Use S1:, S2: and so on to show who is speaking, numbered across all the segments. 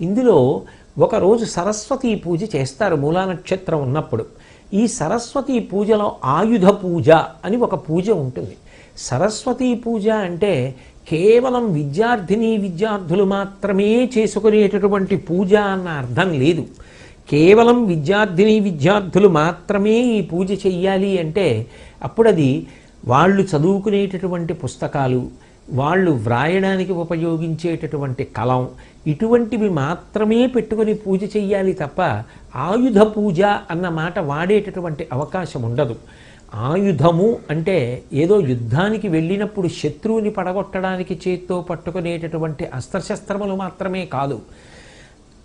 S1: ఇందులో ఒకరోజు సరస్వతీ పూజ చేస్తారు మూలా నక్షత్రం ఉన్నప్పుడు. ఈ సరస్వతీ పూజలో ఆయుధ పూజ అని ఒక పూజ ఉంటుంది. సరస్వతీ పూజ అంటే కేవలం విద్యార్థిని విద్యార్థులు మాత్రమే చేసుకునేటటువంటి పూజ అన్న అర్థం లేదు. కేవలం విద్యార్థిని విద్యార్థులు మాత్రమే ఈ పూజ చెయ్యాలి అంటే అప్పుడది వాళ్ళు చదువుకునేటటువంటి పుస్తకాలు వాళ్ళు వ్రాయడానికి ఉపయోగించేటటువంటి కలం ఇటువంటివి మాత్రమే పెట్టుకొని పూజ చెయ్యాలి తప్ప ఆయుధ పూజ అన్న మాట వాడేటటువంటి అవకాశం ఉండదు. ఆయుధము అంటే ఏదో యుద్ధానికి వెళ్ళినప్పుడు శత్రువుని పడగొట్టడానికి చేత్తో పట్టుకునేటటువంటి అస్త్రశస్త్రములు మాత్రమే కాదు.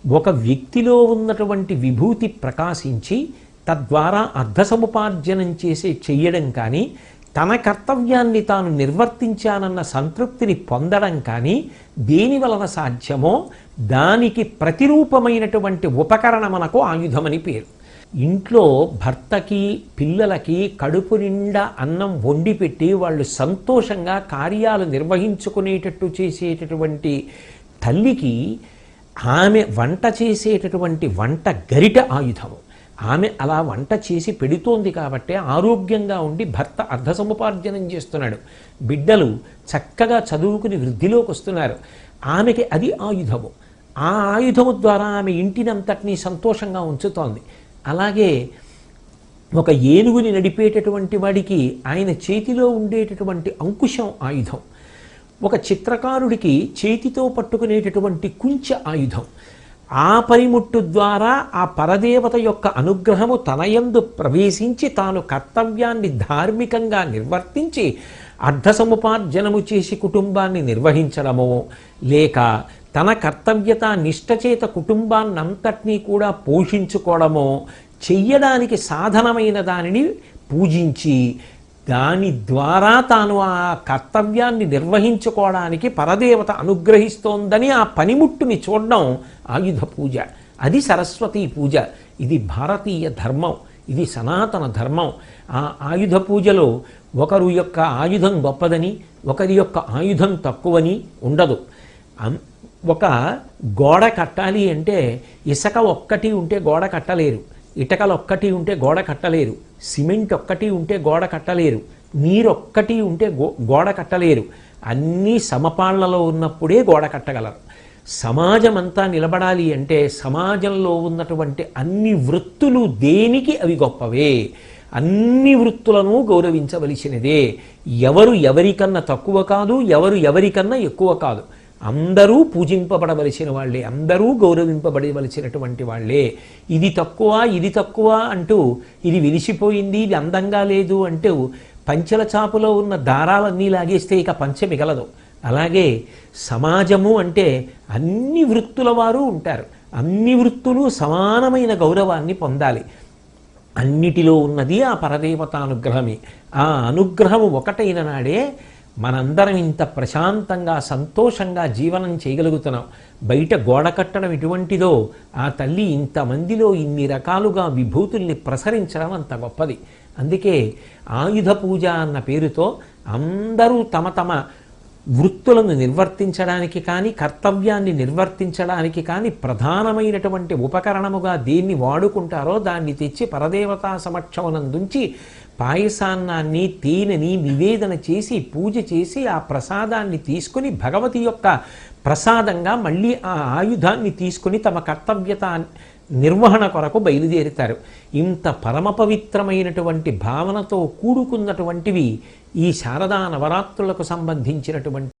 S1: ఒక వ్యక్తిలో ఉన్నటువంటి విభూతి ప్రకాశించి తద్వారా అర్ధసముపార్జనం చేసే చెయ్యడం కానీ తన కర్తవ్యాన్ని తాను నిర్వర్తించానన్న సంతృప్తిని పొందడం కానీ దేని వలన సాధ్యమో దానికి ప్రతిరూపమైనటువంటి ఉపకరణమునకు ఆయుధమని పేరు. ఇంట్లో భర్తకి పిల్లలకి కడుపు నిండా అన్నం వండి పెట్టి వాళ్ళు సంతోషంగా కార్యాలు నిర్వహించుకునేటట్టు చేసేటటువంటి తల్లికి ఆమె వంట చేసేటటువంటి వంట గరిట ఆయుధము. ఆమె అలా వంట చేసి పెడుతోంది కాబట్టి ఆరోగ్యంగా ఉండి భర్త అర్ధసముపార్జనం చేస్తున్నాడు. బిడ్డలు చక్కగా చదువుకుని వృద్ధిలోకి వస్తున్నారు. ఆమెకి అది ఆయుధము. ఆ ఆయుధము ద్వారా ఆమె ఇంటినంతటినీ సంతోషంగా ఉంచుతోంది. అలాగే ఒక ఏనుగుని నడిపేటటువంటి వాడికి ఆయన చేతిలో ఉండేటటువంటి అంకుశం ఆయుధం. ఒక చిత్రకారుడికి చేతితో పట్టుకునేటటువంటి కుంచ ఆయుధం. ఆ పనిముట్టు ద్వారా ఆ పరదేవత యొక్క అనుగ్రహము తనయందు ప్రవేశించి తాను కర్తవ్యాన్ని ధార్మికంగా నిర్వర్తించి అర్ధసముపార్జనము చేసి కుటుంబాన్ని నిర్వహించడమో లేక తన కర్తవ్యత నిష్టచేత కుటుంబాన్నంతటినీ కూడా పోషించుకోవడమో చెయ్యడానికి సాధనమైన దానిని పూజించి దాని ద్వారా తాను ఆ కర్తవ్యాన్ని నిర్వహించుకోవడానికి పరదేవత అనుగ్రహిస్తోందని ఆ పనిముట్టుని చూడడం ఆయుధ పూజ. అది సరస్వతీ పూజ. ఇది భారతీయ ధర్మం. ఇది సనాతన ధర్మం. ఆ ఆయుధ పూజలో ఒకరు యొక్క ఆయుధం గొప్పదని ఒకరి యొక్క ఆయుధం తక్కువని ఉండదు. ఒక గోడ కట్టాలి అంటే ఇసుక ఒక్కటి ఉంటే గోడ కట్టలేరు. ఇటకలు ఒక్కటి ఉంటే గోడ కట్టలేరు. సిమెంట్ ఒక్కటి ఉంటే గోడ కట్టలేరు. నీరు ఒక్కటి ఉంటే గో గోడ కట్టలేరు. అన్నీ సమపాళ్ళలో ఉన్నప్పుడే గోడ కట్టగలరు. సమాజం అంతా నిలబడాలి అంటే సమాజంలో ఉన్నటువంటి అన్ని వృత్తులు దేనికి అవి గొప్పవే? అన్ని వృత్తులను గౌరవించవలసినదే. ఎవరు ఎవరికన్నా తక్కువ కాదు ఎవరు ఎవరికన్నా ఎక్కువ కాదు. అందరూ పూజింపబడవలసిన వాళ్ళే అందరూ గౌరవింపబడవలసినటువంటి వాళ్ళే. ఇది తక్కువ ఇది తక్కువ అంటూ ఇది విలిసిపోయింది ఇది అందంగా లేదు అంటూ పంచెల చాపులో ఉన్న దారాలన్నీ లాగేస్తే ఇక పంచె మిగలదు. అలాగే సమాజము అంటే అన్ని వృత్తుల వారు ఉంటారు. అన్ని వృత్తులు సమానమైన గౌరవాన్ని పొందాలి. అన్నిటిలో ఉన్నది ఆ పరదేవతానుగ్రహమే. ఆ అనుగ్రహము ఒకటైన నాడే మనందరం ఇంత ప్రశాంతంగా సంతోషంగా జీవనం చేయగలుగుతున్నాం. బయట గోడ కట్టడం ఎటువంటిదో ఆ తల్లి ఇంతమందిలో ఇన్ని రకాలుగా విభూతుల్ని ప్రసరించడం అంత గొప్పది. అందుకే ఆయుధ పూజ అన్న పేరుతో అందరూ తమ తమ వృత్తులను నిర్వర్తించడానికి కానీ కర్తవ్యాన్ని నిర్వర్తించడానికి కానీ ప్రధానమైనటువంటి ఉపకరణముగా దేన్ని వాడుకుంటారో దాన్ని తెచ్చి పరదేవతా సమక్షమునందుంచి పాయసాన్నాన్ని తేనెని నివేదన చేసి పూజ చేసి ఆ ప్రసాదాన్ని తీసుకుని భగవతి యొక్క ప్రసాదంగా మళ్ళీ ఆ ఆయుధాన్ని తీసుకుని తమ కర్తవ్యత నిర్వహణ కొరకు బయలుదేరుతారు. ఇంత పరమ పవిత్రమైనటువంటి భావనతో కూడుకున్నటువంటివి ఈ శారదా నవరాత్రులకు సంబంధించినటువంటి